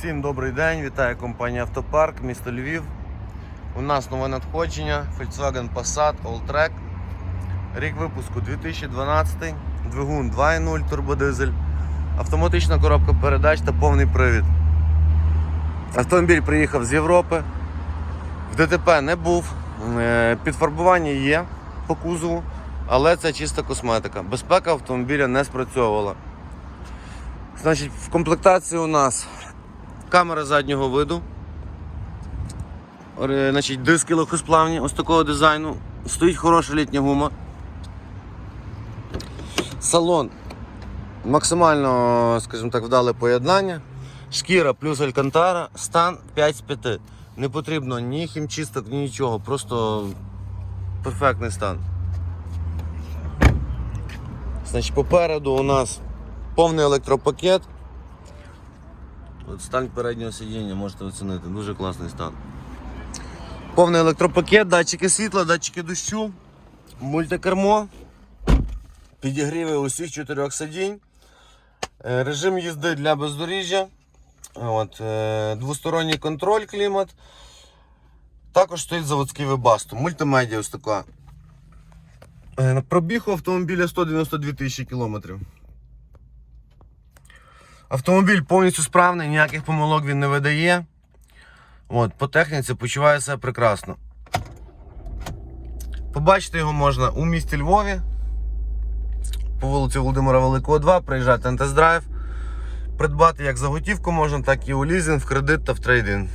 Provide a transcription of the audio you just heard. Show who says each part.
Speaker 1: Всім добрий день, вітаю компанія Автопарк, місто Львів. У нас нове надходження Volkswagen Passat Alltrack. Рік випуску 2012, двигун 2.0 турбодизель, автоматична коробка передач та повний привід. Автомобіль приїхав з Європи. В ДТП не був. Е, Підфарбування є по кузову, але це чиста косметика. Безпека автомобіля не спрацьовувала. Значить, в комплектації у нас камера заднього виду. Значить, диски легкосплавні, ось такого дизайну. Стоїть хороша літня гума. Салон максимально, скажімо так, вдале поєднання. Шкіра плюс алькантара, стан 5 з 5. Не потрібно ні хімчисток, ні нічого, просто перфектний стан. Значить, попереду у нас повний електропакет. От стан переднього сидіння можете оцінити, дуже класний стан. Повний електропакет, датчики світла, датчики дощу, мультикермо, підігріви усіх чотирьох сидінь, е, режим їзди для бездоріжжя, от, е, двосторонній контроль клімат. Також стоїть заводський вебасту, мультимедіа ось така. Е, Пробіг у автомобіля 192 тисячі кілометрів. Автомобіль повністю справний, ніяких помилок він не видає. От, по техніці почуває себе прекрасно. Побачити його можна у місті Львові. По вулиці Володимира Великого 2, приїжджати на тест-драйв. Придбати як за готівку можна, так і у лізинг, в кредит та в трейдинг.